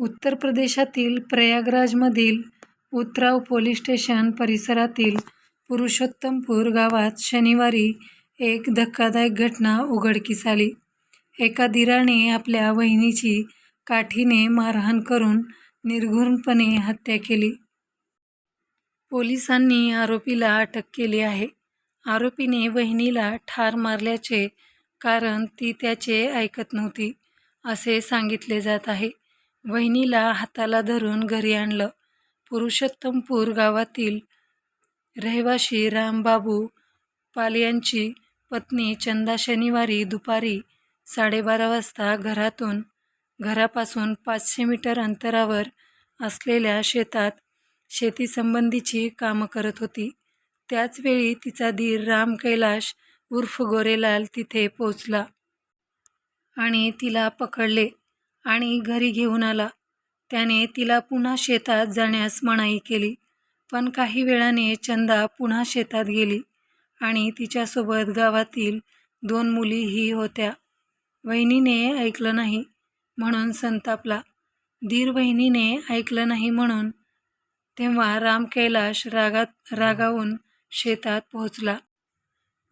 उत्तर प्रदेशातील प्रयागराजमधील उत्राव police station परिसरातील पुरुषोत्तमपूर गावात शनिवारी एक धक्कादायक घटना उघडकीस आली. एका दीराने आपल्या वहिनीची काठीने मारहाण करून निर्घुणपणे हत्या केली. पोलिसांनी आरोपीला अटक केली आहे. आरोपीने वहिनीला ठार मारल्याचे कारण ती त्याचे ऐकत नव्हती, असे सांगितले जात आहे. वहिनीला हाताला धरून घरी आणलं. पुरुषोत्तमपूर गावातील रहिवाशी रामबाबू पाल यांची पत्नी चंदा शनिवारी दुपारी साडेबारा वाजता घरातून घरापासून पाचशे मीटर अंतरावर असलेल्या शेतात शेतीसंबंधीची कामं करत होती. त्याचवेळी तिचा दीर राम कैलाश उर्फ गोरेलाल तिथे पोहोचला. आणि तिला पकडले आणि घरी घेऊन आला. त्याने तिला पुन्हा शेतात जाण्यास मनाई केली. पण काही वेळाने चंदा पुन्हा शेतात गेली आणि तिच्यासोबत गावातील दोन मुलीही होत्या. वहिनीने ऐकलं नाही म्हणून संतापला. दीर वहिनीने ऐकलं नाही म्हणून. तेव्हा राम कैलाश रागात रागावून शेतात पोहोचला.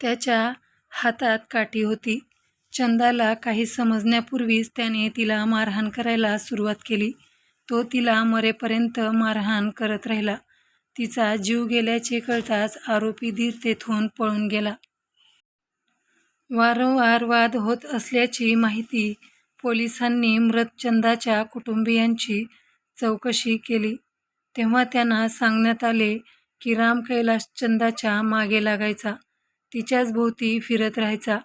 त्याच्या हातात काठी होती. चंदाला काही समजण्यापूर्वीच त्याने तिला मारहाण करायला सुरुवात केली. तो तिला मरेपर्यंत मारहाण करत राहिला. तिचा जीव गेल्याचे कळताच आरोपी धीर तेथून पळून गेला. वारंवार वाद होत असल्याची माहिती पोलिसांनी मृत चंदाच्या कुटुंबियांची चौकशी केली तेव्हा त्यांना सांगण्यात आले की राम कैलाश चंदाच्या मागे लागायचा. तिच्याच भोवती फिरत राहायचा.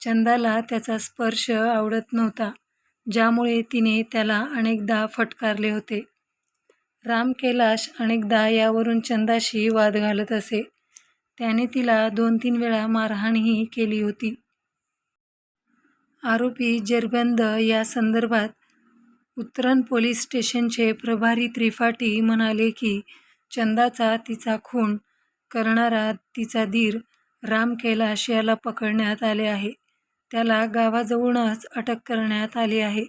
चंदाला त्याचा स्पर्श आवडत नव्हता, ज्यामुळे तिने त्याला अनेकदा फटकारले होते. राम कैलाश अनेकदा यावरून चंदाशी वाद घालत असे. त्याने तिला दोन-तीन वेळा मारहाणही केली होती. आरोपी जेरबंद यासंदर्भात उत्तरण पोलीस स्टेशनचे प्रभारी त्रिपाठी म्हणाले की चंदाचा तिचा खून करणारा तिचा धीर राम कैलाश याला पकडण्यात आले आहे. त्याला गावाजवळूनच अटक करण्यात आली आहे.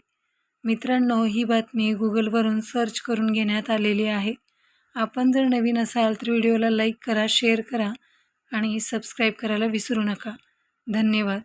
मित्रांनो, ही बातमी गुगलवरून सर्च करून घेण्यात आलेली आहे. आपण जर नवीन असाल तर व्हिडिओला लाईक करा, शेअर करा आणि सबस्क्राईब करायला विसरू नका. धन्यवाद.